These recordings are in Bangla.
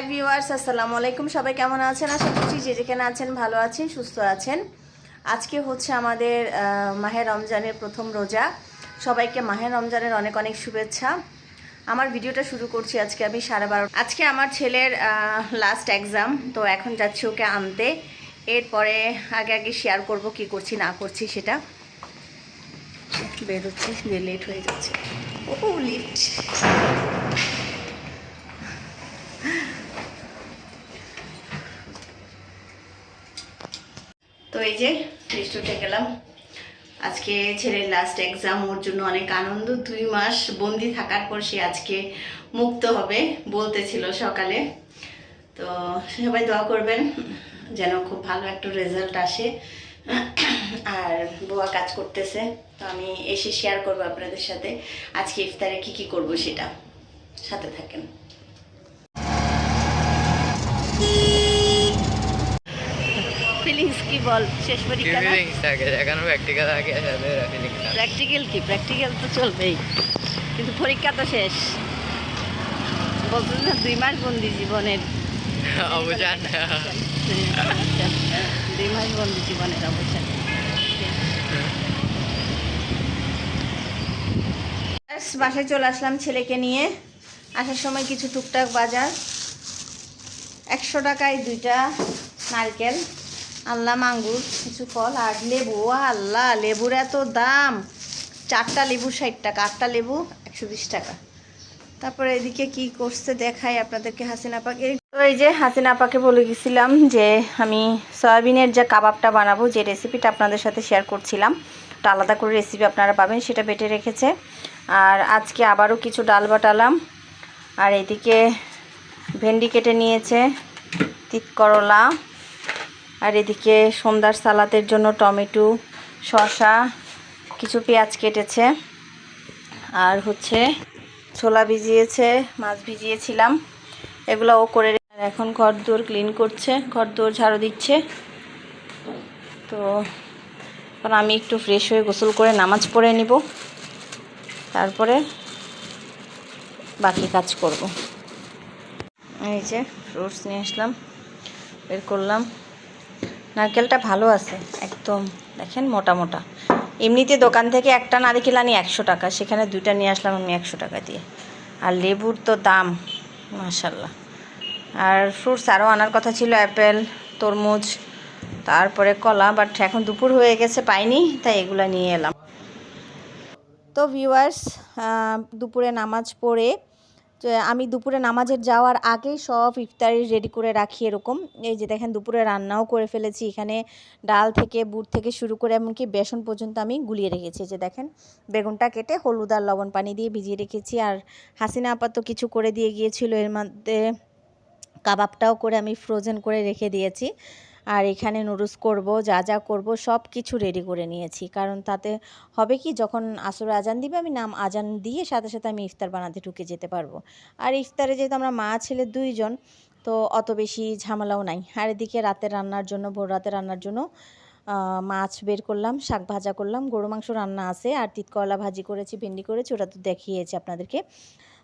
হাই ভিউয়ার্স আসসালামু আলাইকুম। সবাই কেমন আছেন? আশা করছি যে যেখানে আছেন ভালো আছেন সুস্থ আছেন। আজকে হচ্ছে আমাদের আহ, মাহে রমজানের প্রথম রোজা। সবাইকে মাহে রমজানের অনেক অনেক শুভেচ্ছা। আমার ভিডিওটা শুরু করছি আজকে আমি সাড়ে বারো আজকে আমার ছেলের লাস্ট এক্সাম তো এখন যাচ্ছি ওকে আনতে। এরপরে আগে আগে শেয়ার করব কি করছি না করছি সেটা। বেরোচ্ছি লেট হয়ে যাচ্ছে। ও লিফট তো এই যে লিস্ট উঠে গেলাম। আজকে ছেলের লাস্ট এক্সাম ওর জন্য অনেক আনন্দ। দুই মাস বন্দি থাকার পর সে আজকে মুক্ত হবে বলতেছিল সকালে। তো সবাই দোয়া করবেন যেন খুব ভালো একটা রেজাল্ট আসে। আর বোয়া কাজ করতেছে। তো আমি এসে শেয়ার করব আপনাদের সাথে। আজকে ইফতারে কি কি করব সেটা। সাথে থাকেন। ফিলিংস কি বল? শেষ পরীক্ষা না? ফিলিংস থাকে এখনও প্র্যাকটিক্যাল থাকে সাথে ফিলিংস প্র্যাকটিক্যাল কি? প্র্যাকটিক্যাল তো চলবেই। কিন্তু পরীক্ষা তো শেষ। বলতেন না দুই মাস বন্দি জীবনের। অবজান দুই মাস বন্দি জীবনের অবসান। বাসায় চলে আসলাম ছেলেকে নিয়ে। আসার সময় কিছু টুকটাক বাজার। একশো টাকায় দুইটা নারকেল। আনলাম আঙ্গুর কিছু ফল আর লেবু। ও আল্লাহ, লেবুর এত দাম। চারটা লেবু ষাট টাকা, আটটা লেবু একশো বিশ টাকা। তারপরে এদিকে কি করছে দেখাই আপনাদেরকে হাসিনা পাকে। তো এই যে হাসিনা পাকে বলে গেছিলাম যে আমি সয়াবিনের যে কাবাবটা বানাবো, যে রেসিপিটা আপনাদের সাথে শেয়ার করছিলাম একটা আলাদা করে রেসিপি আপনারা পাবেন, সেটা বেটে রেখেছে। আর আজকে আবারও কিছু ডাল বাটালাম। আর এদিকে ভেন্ডি কেটে নিয়েছে তিত করলা আর এদিকে সন্ধ্যার সালাতের জন্য টমেটো, শসা, কিছু পেঁয়াজ কেটেছে। আর হচ্ছে ছোলা ভিজিয়েছে, মাছ ভিজিয়েছিলাম। এগুলো ও করে এখন ঘর দোর ক্লিন করছে, ঘর দোর ঝাড়ু দিচ্ছে। তো এখন আমি একটু ফ্রেশ হয়ে গোসল করে নামাজ পড়ে নিব। তারপরে বাকি কাজ করব। এই যে, ফ্রুটস নিয়ে আসলাম, বের করলাম। নারকেলটা ভালো আছে, একদম। দেখেন মোটা মোটা। এমনিতে দোকান থেকে একটা নারকেল আনি একশো টাকা, সেখানে দুইটা নিয়ে আসলাম আমি একশো টাকা দিয়ে। আর লেবুর তো দাম মাশাল্লাহ আর ফ্রুটস আরও আনার কথা ছিল অ্যাপেল তরমুজ, তারপরে কলা বাট এখন দুপুর হয়ে গেছে, পাইনি, তাই এগুলো নিয়ে এলাম। তো ভিউয়ার্স দুপুরে নামাজ পড়ে আমি দুপুরে নামাজের যাওয়ার আগেই সব ইফতারি রেডি করে রাখি এরকম। এই যে দেখেন দুপুরে রান্নাও করে ফেলেছি, এখানে ডাল থেকে বুট থেকে শুরু করে এমনকি বেসন পর্যন্ত আমি গুলিয়ে রেখেছি। যে দেখেন, বেগুনটা কেটে হলুদ আর লবণ পানি দিয়ে ভিজিয়ে রেখেছি আর হাসিনা আপাত কিছু করে দিয়ে গিয়েছিল, এর মধ্যে কাবাবটাও করে আমি ফ্রোজেন করে রেখে দিয়েছি। আর এখানে নুডলস করব, যা যা করব, সব কিছু রেডি করে নিয়েছি। কারণ তাতে হবে কি, যখন আসর আজান দিবে, আমি নাম আজান দিয়ে সাথে সাথে আমি ইফতার বানাতে ঢুকে যেতে পারব। আর ইফতারে যেহেতু আমরা মা ছেলে দুইজন, তো অত বেশি ঝামেলাও নাই। আর এদিকে রাতের রান্নার জন্য, ভোর রাতে রান্নার জন্য মাছ বের করলাম, শাক ভাজা করলাম, গরু মাংস রান্না আছে, আর তিতকলা ভাজি করেছি, ভেন্ডি করেছি, ওটা তো দেখিয়েছি আপনাদেরকে।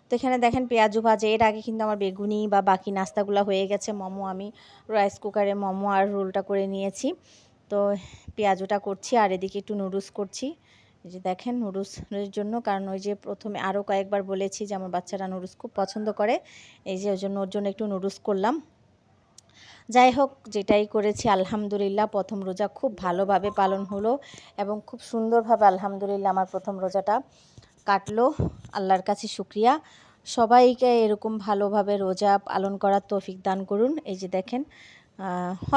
তো এখানে দেখেন পেঁয়াজু ভাজা, এর আগে কিন্তু আমার বেগুনি বা বাকি নাস্তাগুলো হয়ে গেছে, মোমো আমি রাইস কুকারে মোমো আর রোলটা করে নিয়েছি। তো পেঁয়াজুটা করছি আর এদিকে একটু নুডলস করছি। এই যে দেখেন নুডলসের জন্য, কারণ ওই যে প্রথমে আরও কয়েকবার বলেছি যে আমার বাচ্চারা নুডলস খুব পছন্দ করে, এই যে ওই জন্য ওর জন্য একটু নুডলস করলাম। যাই হোক, যেটাই করেছি, আলহামদুলিল্লাহ, প্রথম রোজা খুব ভালোভাবে পালন হলো এবং খুব সুন্দরভাবে আলহামদুলিল্লাহ আমার প্রথম রোজাটা কাটলো। আল্লাহর কাছে শুক্রিয়া। সবাইকে এরকম ভালোভাবে রোজা পালন করার তৌফিক দান করুন। এই যে দেখেন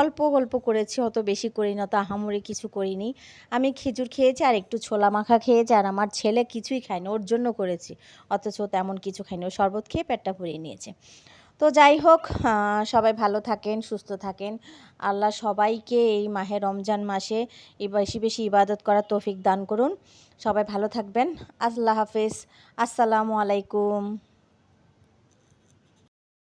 অল্প অল্প করেছি, অত বেশি করি না তো আহামরি কিছু করিনি। আমি খেজুর খেয়েছি আর একটু ছোলা মাখা খেয়েছি আর আমার ছেলে কিছুই খায়নি, ওর জন্য করেছি। অথচ তেমন কিছু খায়নি, ও শরবত খেয়ে পেটটা ভরিয়ে নিয়েছে। তো যাই হোক সবাই ভালো থাকেন, সুস্থ থাকেন। আল্লাহ সবাইকে এই মাহে রমজান মাসে বেশি বেশি ইবাদত করার তৌফিক দান করুন। সবাই ভালো থাকবেন। আল্লাহ হাফেজ। আসসালামু আলাইকুম।